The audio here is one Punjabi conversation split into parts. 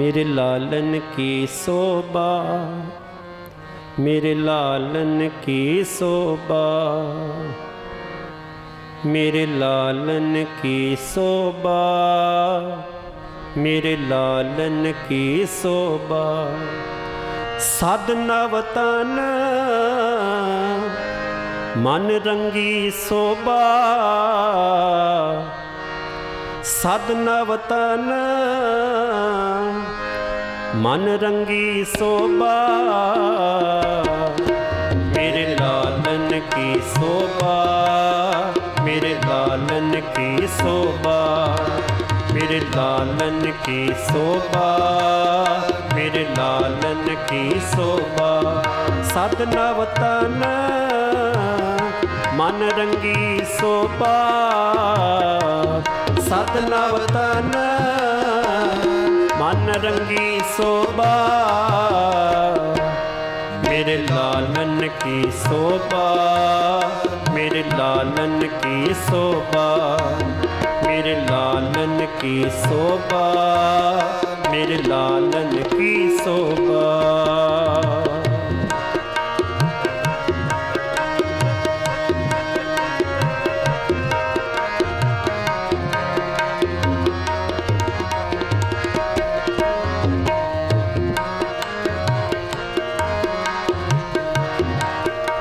मेरे लालन की शोभा मेरे लालन की शोभा मेरे लालन की शोभा ਮੇਰੇ ਲਾਲਨ ਕੀ ਸੋਭਾ? ਸਦ ਨਵ ਤਨ ਮਨ ਰੰਗੀ ਸੋਭਾ। ਸਦ ਨਵ ਤਨ ਮਨ ਰੰਗੀ ਸੋਭਾ, ਮੇਰੇ ਲਾਲਨ ਕੀ ਸੋਭਾ, ਮੇਰੇ ਲਾਲਨ ਕੀ ਸੋਭਾ, ਮੇਰੇ ਲਾਲਨ ਕੀ ਸੋਭਾ, ਮੇਰੇ ਲਾਲਨ ਕੀ ਸੋਭਾ। ਸਦ ਨਵ ਤਨ ਮਨ ਰੰਗੀ ਸੋਭਾ ਸਤ ਨਵ ਤਨ ਮਨ ਰੰਗੀ ਸੋਭਾ, ਮੇਰੇ ਲਾਲਨ ਕੀ ਸੋਭਾ, ਮੇਰੇ ਲਾਲਨ ਕੀ ਸੋਭਾ, ਮੇਰੇ ਲਾਲਨ ਕੀ ਸੋਭਾ, ਮੇਰੇ ਲਾਲਨ ਕੀ ਸੋਭਾ।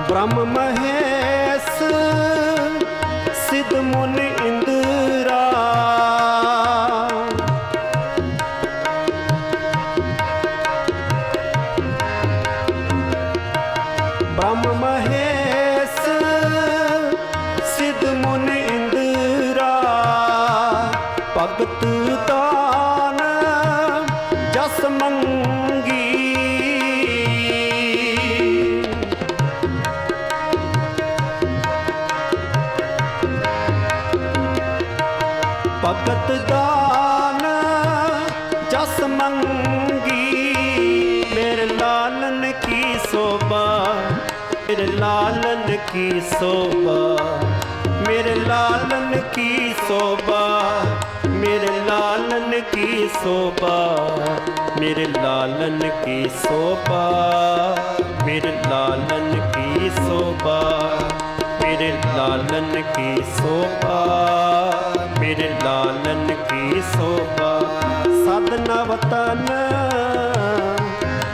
ਬ੍ਰਹਮ ਮਹੇਸ਼ ਸਿਧ ਮੁਨ ਇੰਦਰਾ। ਬ੍ਰਹਮ ਮਹੇਸ਼ ਭਗਤ ਦਾਨ, ਜਸ ਮੰਗੀ। ਮੇਰੇ ਲਾਲਨ ਕੀ ਸੋਭਾ, ਮੇਰੇ ਲਾਲਨ ਕੀ ਸੋਭਾ, ਮੇਰੇ ਲਾਲਨ ਕੀ ਸੋਭਾ, ਮੇਰੇ ਲਾਲਨ ਕੀ ਸੋਭਾ, ਮੇਰੇ ਲਾਲਨ ਕੀ ਸੋਭਾ, ਮੇਰੇ ਲਾਲਨ ਕੀ ਸੋਭਾ, ਮੇਰੇ ਲਾਲਨ ਕੀ ਸੋਭਾ। ਮੇਰੇ ਲਾਲਨ ਕੀ ਸੋਭਾ? ਸਦ ਨਵ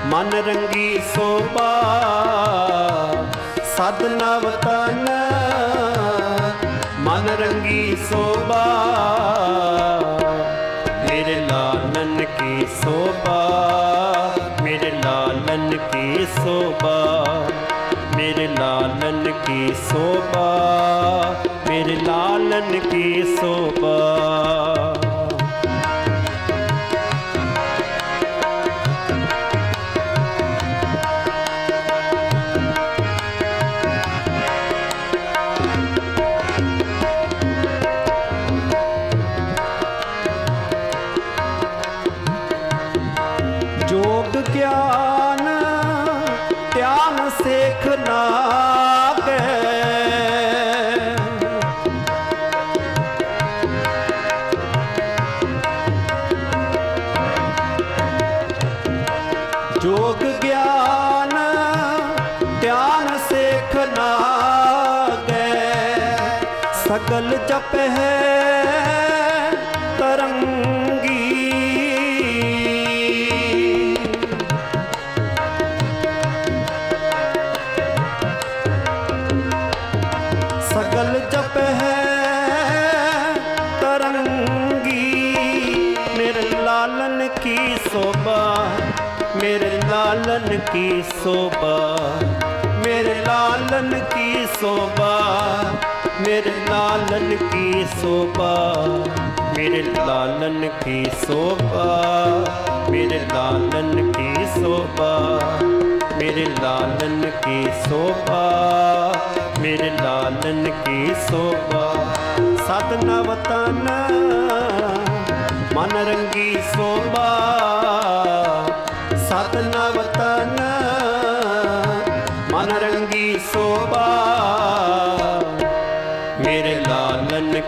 ਮਨ ਰੰਗੀ ਸੋਭਾ। ਸਦ ਨਵ ਮਨ ਰੰਗੀ ਸੋਭਾ। ਮੇਰੇ ਲਾਲਨ ਕੀ ਸੋਭਾ? ਮੇਰੇ ਲਾਲਨ ਕੀ ਸੋਭਾ? ਮੇਰੇ ਲਾਲਨ ਕੀ ਸੋਭਾ? मेरे लालन की शोभा ਸਗਲ ਜਪ ਹੈ ਤਰੰਗੀ। ਸਗਲ ਜਪ ਹੈ ਤਰੰਗੀ। ਮੇਰੇ ਲਾਲਨ ਕੀ ਸੋਭਾ, ਮੇਰੇ ਲਾਲਨ ਕੀ ਸੋਭਾ, ਮੇਰੇ ਲਾਲਨ ਕੀ ਸੋਭਾ। ਮੇਰੇ ਲਾਲਨ ਕੀ ਸੋਭਾ? ਮੇਰੇ ਲਾਲਨ ਕੀ ਸੋਭਾ? ਮੇਰੇ ਲਾਲਨ ਕੀ ਸੋਭਾ? ਮੇਰੇ ਲਾਲਨ ਕੀ ਸੋਭਾ? ਮੇਰੇ ਲਾਲਨ ਕੀ ਸੋਭਾ? ਸਤ ਨਵ ਤਨ, ਮਨ ਰੰਗੀ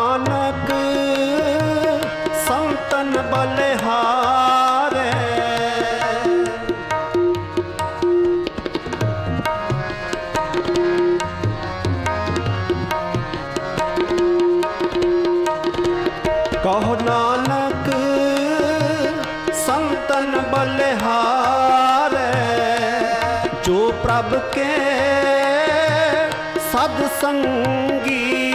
ਨਾਨਕ ਸੰਤਨ ਬਲਿਹਾਰੇ। ਕਹੋ ਨਾਨਕ ਸੰਤਨ ਬਲਿਹਾਰੇ। ਜੋ ਪ੍ਰਭ ਕੇ ਸਦ ਸੰਗੀ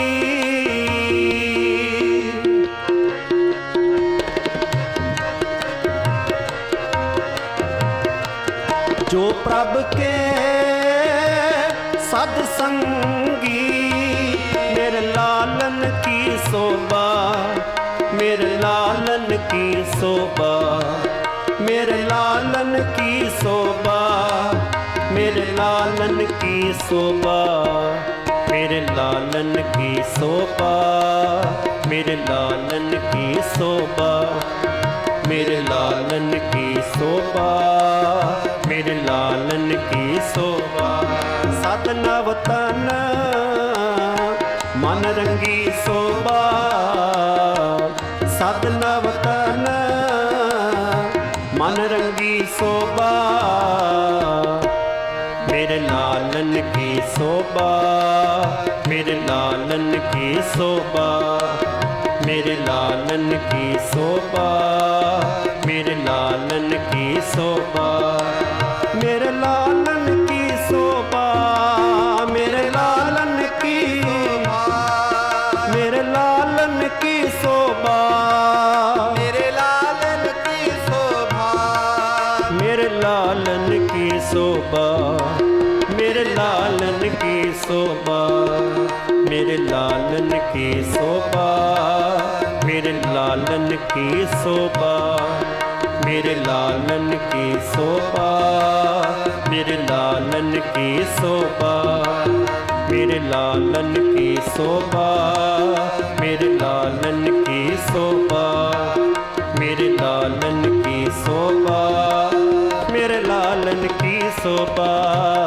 ਜੋ ਪ੍ਰਭ ਕੇ ਸਦ ਸੰਗੀ, ਮੇਰੇ ਲਾਲਨ ਕੀ ਸੋਭਾ, ਮੇਰੇ ਲਾਲਨ ਕੀ ਸੋਭਾ, ਮੇਰੇ ਲਾਲਨ ਕੀ ਸੋਭਾ, ਮੇਰੇ ਲਾਲਨ ਕੀ ਸੋਭਾ, ਮੇਰੇ ਲਾਲਨ ਕੀ ਸੋਭਾ, ਮੇਰੇ ਲਾਲਨ ਕੀ ਸੋਭਾ, ਮੇਰੇ ਲਾਲਨ ਕੀ ਸੋਭਾ। ਸਤ ਮਨ ਰੰਗੀ ਸੋਭਾ ਸਤ ਨਵ ਤਨ ਮਨ ਰੰਗੀ ਸੋਭਾ, ਮੇਰੇ ਲਾਲਨ ਕੀ ਸੋਭਾ, ਮੇਰੇ ਲਾਲਨ ਕੀ ਸੋਭਾ, ਮੇਰੇ ਲਾਲਨ ਕੀ ਸੋਭਾ, ਮੇਰੇ ਲਾਲਨ ਕੀ ਸੋਭਾ। ਮੇਰੇ ਲਾਲਨ ਕੀ ਸੋਭਾ? ਮੇਰੇ ਲਾਲਨ ਕੀ ਸੋਭਾ? ਮੇਰੇ ਲਾਲਨ ਕੀ ਸੋਭਾ? ਮੇਰੇ ਲਾਲਨ ਕੀ ਸੋਭਾ? ਮੇਰੇ ਲਾਲਨ ਕੀ ਸੋਭਾ? ਮੇਰੇ ਲਾਲਨ ਕੀ ਸੋਭਾ? ਮੇਰੇ ਲਾਲਨ ਕੀ ਸੋਭਾ? ਮੇਰੇ ਲਾਲਨ ਕੀ ਸੋਭਾ? ਮੇਰੇ ਲਾਲਨ ਕੀ ਸੋਭਾ? সোপা